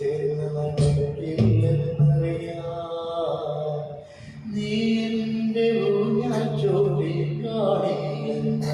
ചേർന്ന് നടക്കില്ലെന്നറിയാം നീ എന്റെ ഊഞ്ഞാൽ ചോടി കാണില്ലെന്നറിയാം